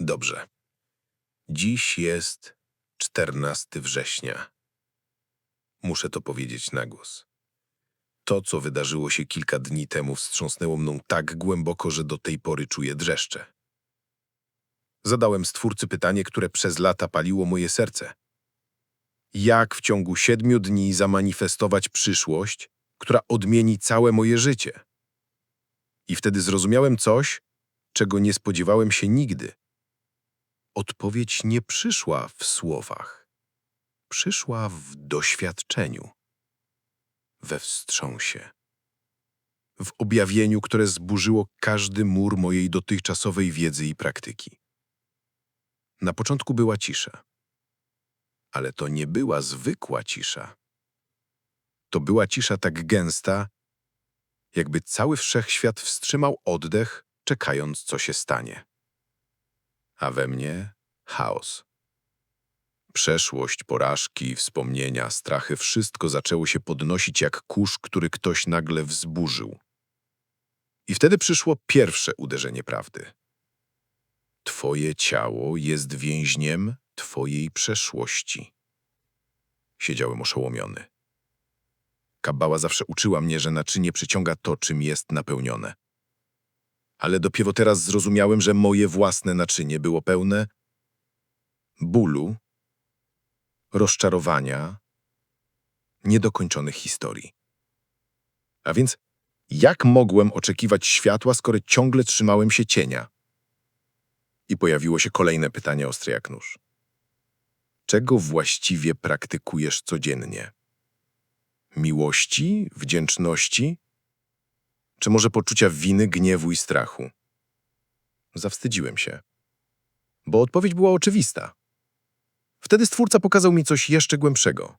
Dobrze. Dziś jest 14 września. Muszę to powiedzieć na głos. To, co wydarzyło się kilka dni temu, wstrząsnęło mną tak głęboko, że do tej pory czuję dreszcze. Zadałem stwórcy pytanie, które przez lata paliło moje serce. Jak w ciągu siedmiu dni zamanifestować przyszłość, która odmieni całe moje życie? I wtedy zrozumiałem coś, czego nie spodziewałem się nigdy. Odpowiedź nie przyszła w słowach. Przyszła w doświadczeniu, we wstrząsie, w objawieniu, które zburzyło każdy mur mojej dotychczasowej wiedzy i praktyki. Na początku była cisza, ale to nie była zwykła cisza. To była cisza tak gęsta, jakby cały wszechświat wstrzymał oddech, czekając, co się stanie. A we mnie chaos. Przeszłość, porażki, wspomnienia, strachy, wszystko zaczęło się podnosić jak kurz, który ktoś nagle wzburzył. I wtedy przyszło pierwsze uderzenie prawdy. Twoje ciało jest więźniem twojej przeszłości. Siedziałem oszołomiony. Kabbała zawsze uczyła mnie, że naczynie przyciąga to, czym jest napełnione. Ale dopiero teraz zrozumiałem, że moje własne naczynie było pełne bólu, rozczarowania, niedokończonych historii. A więc jak mogłem oczekiwać światła, skoro ciągle trzymałem się cienia? I pojawiło się kolejne pytanie ostre jak nóż. Czego właściwie praktykujesz codziennie? Miłości, wdzięczności? Czy może poczucia winy, gniewu i strachu? Zawstydziłem się, bo odpowiedź była oczywista. Wtedy Stwórca pokazał mi coś jeszcze głębszego.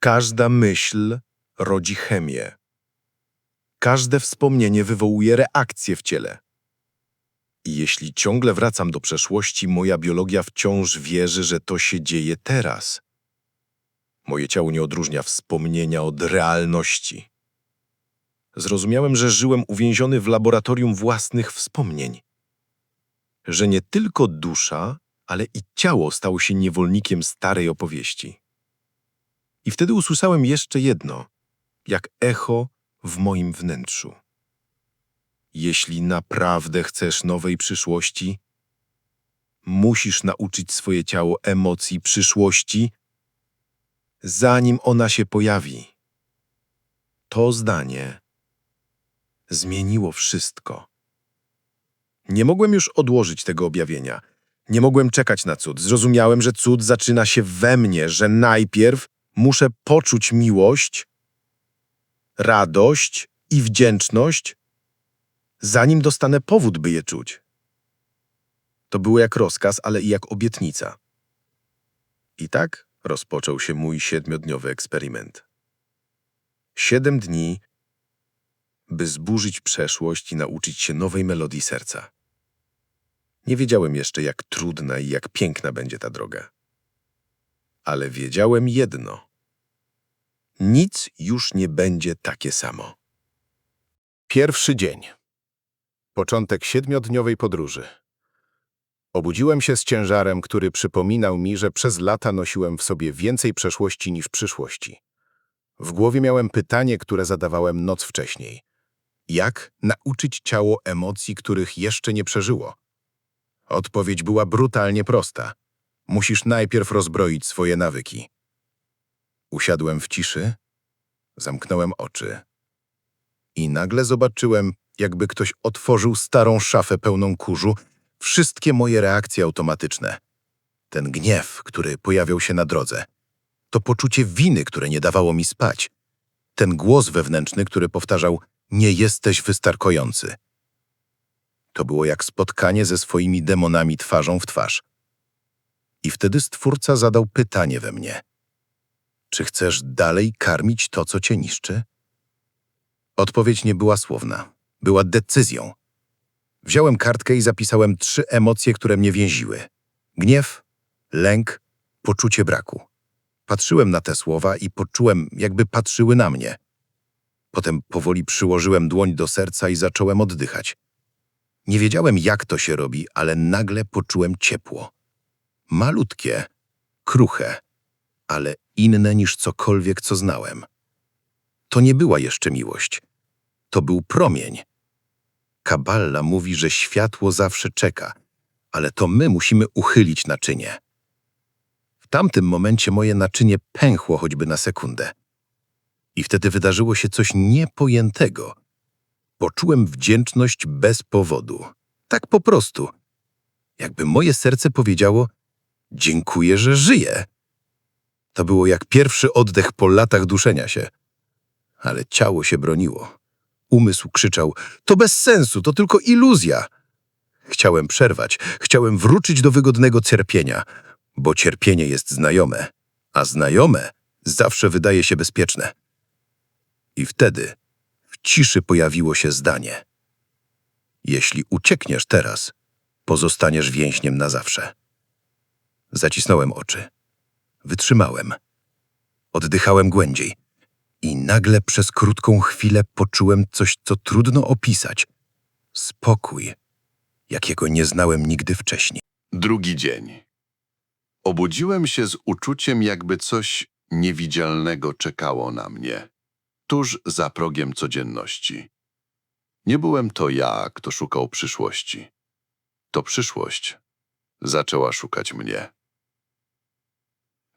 Każda myśl rodzi chemię. Każde wspomnienie wywołuje reakcję w ciele. I jeśli ciągle wracam do przeszłości, moja biologia wciąż wierzy, że to się dzieje teraz. Moje ciało nie odróżnia wspomnienia od realności. Zrozumiałem, że żyłem uwięziony w laboratorium własnych wspomnień. Że nie tylko dusza, ale i ciało stało się niewolnikiem starej opowieści. I wtedy usłyszałem jeszcze jedno, jak echo w moim wnętrzu. Jeśli naprawdę chcesz nowej przyszłości, musisz nauczyć swoje ciało emocji przyszłości, zanim ona się pojawi. To zdanie zmieniło wszystko. Nie mogłem już odłożyć tego objawienia. Nie mogłem czekać na cud. Zrozumiałem, że cud zaczyna się we mnie, że najpierw muszę poczuć miłość, radość i wdzięczność, zanim dostanę powód, by je czuć. To było jak rozkaz, ale i jak obietnica. I tak rozpoczął się mój siedmiodniowy eksperyment. Siedem dni, by zburzyć przeszłość i nauczyć się nowej melodii serca. Nie wiedziałem jeszcze, jak trudna i jak piękna będzie ta droga. Ale wiedziałem jedno. Nic już nie będzie takie samo. Pierwszy dzień. Początek siedmiodniowej podróży. Obudziłem się z ciężarem, który przypominał mi, że przez lata nosiłem w sobie więcej przeszłości niż przyszłości. W głowie miałem pytanie, które zadawałem noc wcześniej. Jak nauczyć ciało emocji, których jeszcze nie przeżyło? Odpowiedź była brutalnie prosta. Musisz najpierw rozbroić swoje nawyki. Usiadłem w ciszy, zamknąłem oczy i nagle zobaczyłem, jakby ktoś otworzył starą szafę pełną kurzu, wszystkie moje reakcje automatyczne. Ten gniew, który pojawiał się na drodze. To poczucie winy, które nie dawało mi spać. Ten głos wewnętrzny, który powtarzał: Nie jesteś wystarczający. To było jak spotkanie ze swoimi demonami twarzą w twarz. I wtedy Stwórca zadał pytanie we mnie. Czy chcesz dalej karmić to, co cię niszczy? Odpowiedź nie była słowna. Była decyzją. Wziąłem kartkę i zapisałem trzy emocje, które mnie więziły. Gniew, lęk, poczucie braku. Patrzyłem na te słowa i poczułem, jakby patrzyły na mnie. Potem powoli przyłożyłem dłoń do serca i zacząłem oddychać. Nie wiedziałem, jak to się robi, ale nagle poczułem ciepło. Malutkie, kruche, ale inne niż cokolwiek, co znałem. To nie była jeszcze miłość. To był promień. Kaballa mówi, że światło zawsze czeka, ale to my musimy uchylić naczynie. W tamtym momencie moje naczynie pęchło choćby na sekundę. I wtedy wydarzyło się coś niepojętego. Poczułem wdzięczność bez powodu. Tak po prostu. Jakby moje serce powiedziało: Dziękuję, że żyję. To było jak pierwszy oddech po latach duszenia się. Ale ciało się broniło. Umysł krzyczał: To bez sensu, to tylko iluzja. Chciałem przerwać, chciałem wrócić do wygodnego cierpienia, bo cierpienie jest znajome, a znajome zawsze wydaje się bezpieczne. I wtedy w ciszy pojawiło się zdanie: Jeśli uciekniesz teraz, pozostaniesz więźniem na zawsze. Zacisnąłem oczy. Wytrzymałem. Oddychałem głębiej. I nagle przez krótką chwilę poczułem coś, co trudno opisać. Spokój, jakiego nie znałem nigdy wcześniej. Drugi dzień. Obudziłem się z uczuciem, jakby coś niewidzialnego czekało na mnie, tuż za progiem codzienności. Nie byłem to ja, kto szukał przyszłości. To przyszłość zaczęła szukać mnie.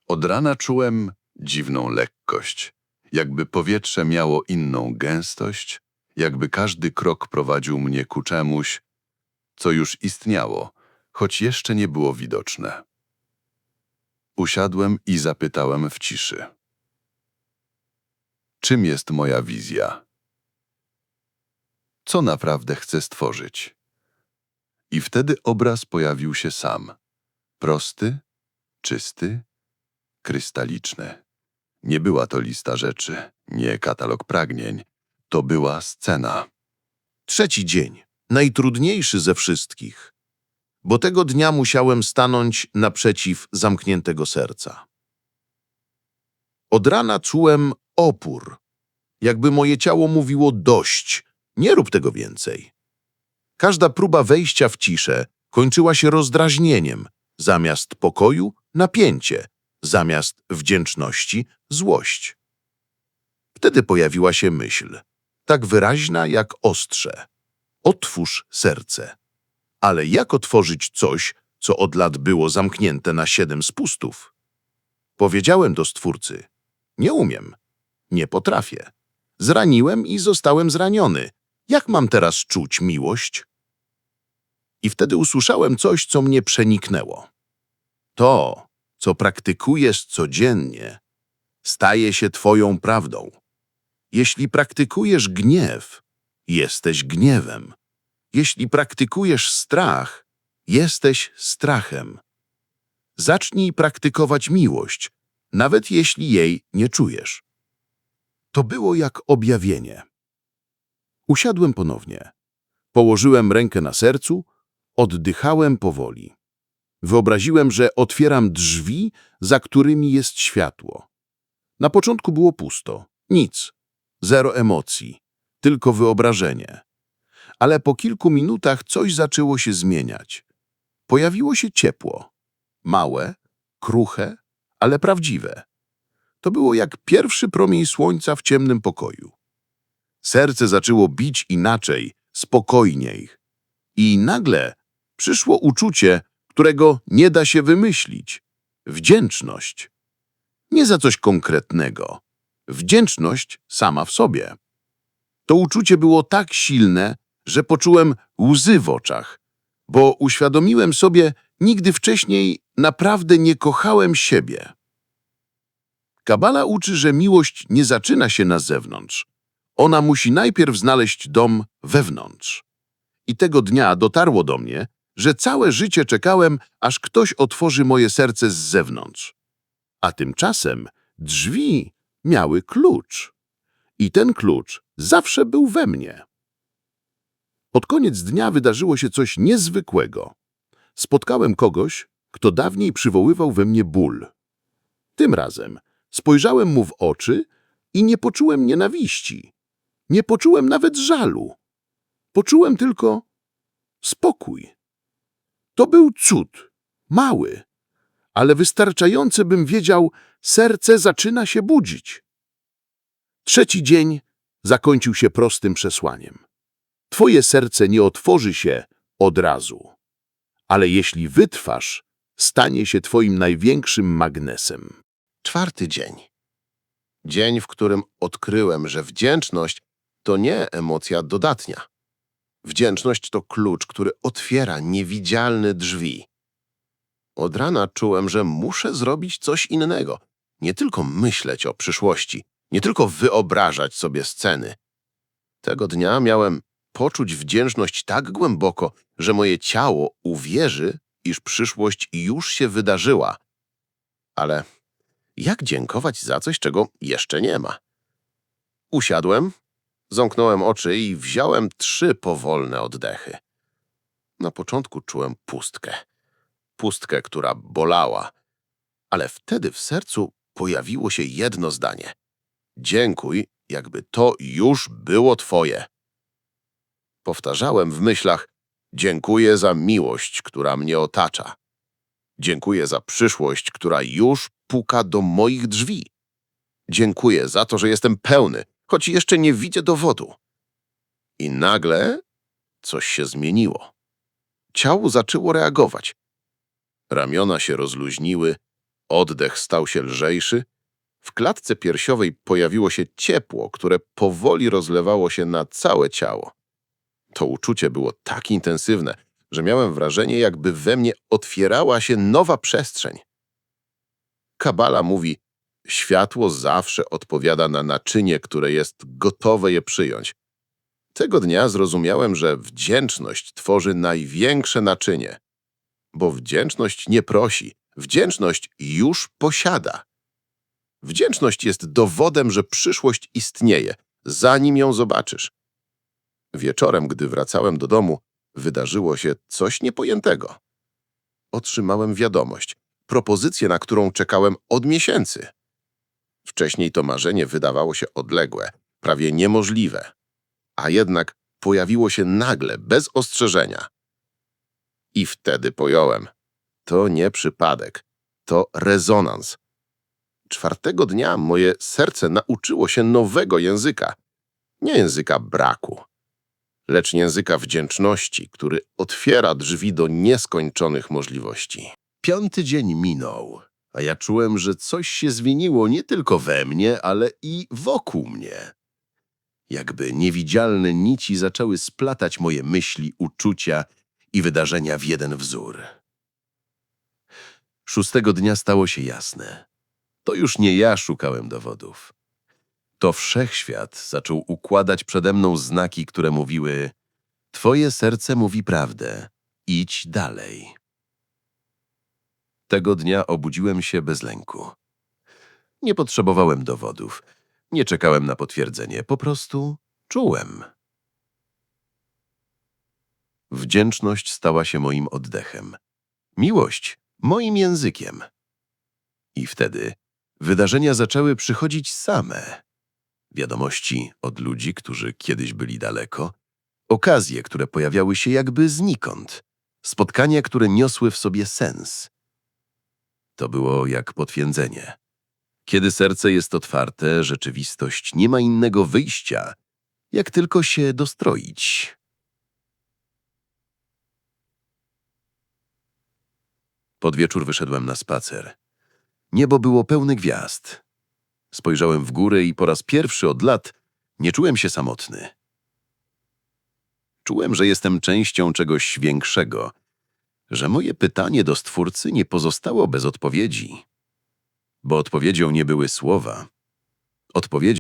Od rana czułem dziwną lekkość, jakby powietrze miało inną gęstość, jakby każdy krok prowadził mnie ku czemuś, co już istniało, choć jeszcze nie było widoczne. Usiadłem i zapytałem w ciszy. Czym jest moja wizja? Co naprawdę chcę stworzyć? I wtedy obraz pojawił się sam. Prosty, czysty, krystaliczny. Nie była to lista rzeczy, nie katalog pragnień. To była scena. Trzeci dzień, najtrudniejszy ze wszystkich, bo tego dnia musiałem stanąć naprzeciw zamkniętego serca. Od rana czułem opór, jakby moje ciało mówiło dość, nie rób tego więcej. Każda próba wejścia w ciszę kończyła się rozdrażnieniem, zamiast pokoju napięcie, zamiast wdzięczności złość. Wtedy pojawiła się myśl, tak wyraźna jak ostrze. Otwórz serce. Ale jak otworzyć coś, co od lat było zamknięte na siedem spustów? Powiedziałem do Stwórcy. Nie umiem. Nie potrafię. Zraniłem i zostałem zraniony. Jak mam teraz czuć miłość? I wtedy usłyszałem coś, co mnie przeniknęło. To, co praktykujesz codziennie, staje się twoją prawdą. Jeśli praktykujesz gniew, jesteś gniewem. Jeśli praktykujesz strach, jesteś strachem. Zacznij praktykować miłość, nawet jeśli jej nie czujesz. To było jak objawienie. Usiadłem ponownie. Położyłem rękę na sercu, oddychałem powoli. Wyobraziłem, że otwieram drzwi, za którymi jest światło. Na początku było pusto, nic, zero emocji, tylko wyobrażenie. Ale po kilku minutach coś zaczęło się zmieniać. Pojawiło się ciepło. Małe, kruche, ale prawdziwe. To było jak pierwszy promień słońca w ciemnym pokoju. Serce zaczęło bić inaczej, spokojniej. I nagle przyszło uczucie, którego nie da się wymyślić. Wdzięczność. Nie za coś konkretnego. Wdzięczność sama w sobie. To uczucie było tak silne, że poczułem łzy w oczach, bo uświadomiłem sobie, nigdy wcześniej naprawdę nie kochałem siebie. Kabala uczy, że miłość nie zaczyna się na zewnątrz. Ona musi najpierw znaleźć dom wewnątrz. I tego dnia dotarło do mnie, że całe życie czekałem, aż ktoś otworzy moje serce z zewnątrz. A tymczasem drzwi miały klucz. I ten klucz zawsze był we mnie. Pod koniec dnia wydarzyło się coś niezwykłego. Spotkałem kogoś, kto dawniej przywoływał we mnie ból. Tym razem spojrzałem mu w oczy i nie poczułem nienawiści. Nie poczułem nawet żalu. Poczułem tylko spokój. To był cud, mały, ale wystarczający, bym wiedział, serce zaczyna się budzić. Trzeci dzień zakończył się prostym przesłaniem. Twoje serce nie otworzy się od razu, ale jeśli wytrwasz, stanie się twoim największym magnesem. Czwarty dzień. Dzień, w którym odkryłem, że wdzięczność to nie emocja dodatnia. Wdzięczność to klucz, który otwiera niewidzialne drzwi. Od rana czułem, że muszę zrobić coś innego. Nie tylko myśleć o przyszłości, nie tylko wyobrażać sobie sceny. Tego dnia miałem poczuć wdzięczność tak głęboko, że moje ciało uwierzy, iż przyszłość już się wydarzyła. Ale jak dziękować za coś, czego jeszcze nie ma? Usiadłem, zamknąłem oczy i wziąłem trzy powolne oddechy. Na początku czułem pustkę. Pustkę, która bolała. Ale wtedy w sercu pojawiło się jedno zdanie. Dziękuj, jakby to już było twoje. Powtarzałem w myślach, dziękuję za miłość, która mnie otacza. Dziękuję za przyszłość, która już puka do moich drzwi. Dziękuję za to, że jestem pełny, choć jeszcze nie widzę dowodu. I nagle coś się zmieniło. Ciało zaczęło reagować. Ramiona się rozluźniły, oddech stał się lżejszy. W klatce piersiowej pojawiło się ciepło, które powoli rozlewało się na całe ciało. To uczucie było tak intensywne, że miałem wrażenie, jakby we mnie otwierała się nowa przestrzeń. Kabala mówi, światło zawsze odpowiada na naczynie, które jest gotowe je przyjąć. Tego dnia zrozumiałem, że wdzięczność tworzy największe naczynie, bo wdzięczność nie prosi, wdzięczność już posiada. Wdzięczność jest dowodem, że przyszłość istnieje, zanim ją zobaczysz. Wieczorem, gdy wracałem do domu, wydarzyło się coś niepojętego. Otrzymałem wiadomość, propozycję, na którą czekałem od miesięcy. Wcześniej to marzenie wydawało się odległe, prawie niemożliwe, a jednak pojawiło się nagle, bez ostrzeżenia. I wtedy pojąłem. To nie przypadek, to rezonans. Czwartego dnia moje serce nauczyło się nowego języka. Nie języka braku, lecz języka wdzięczności, który otwiera drzwi do nieskończonych możliwości. Piąty dzień minął, a ja czułem, że coś się zmieniło nie tylko we mnie, ale i wokół mnie. Jakby niewidzialne nici zaczęły splatać moje myśli, uczucia i wydarzenia w jeden wzór. Szóstego dnia stało się jasne. To już nie ja szukałem dowodów. To wszechświat zaczął układać przede mną znaki, które mówiły: Twoje serce mówi prawdę, idź dalej. Tego dnia obudziłem się bez lęku. Nie potrzebowałem dowodów, nie czekałem na potwierdzenie, po prostu czułem. Wdzięczność stała się moim oddechem, miłość moim językiem. I wtedy wydarzenia zaczęły przychodzić same. Wiadomości od ludzi, którzy kiedyś byli daleko, okazje, które pojawiały się jakby znikąd, spotkania, które niosły w sobie sens. To było jak potwierdzenie. Kiedy serce jest otwarte, rzeczywistość nie ma innego wyjścia, jak tylko się dostroić. Pod wieczór wyszedłem na spacer. Niebo było pełne gwiazd. Spojrzałem w górę i po raz pierwszy od lat nie czułem się samotny. Czułem, że jestem częścią czegoś większego, że moje pytanie do Stwórcy nie pozostało bez odpowiedzi. Bo odpowiedzią nie były słowa. Odpowiedzią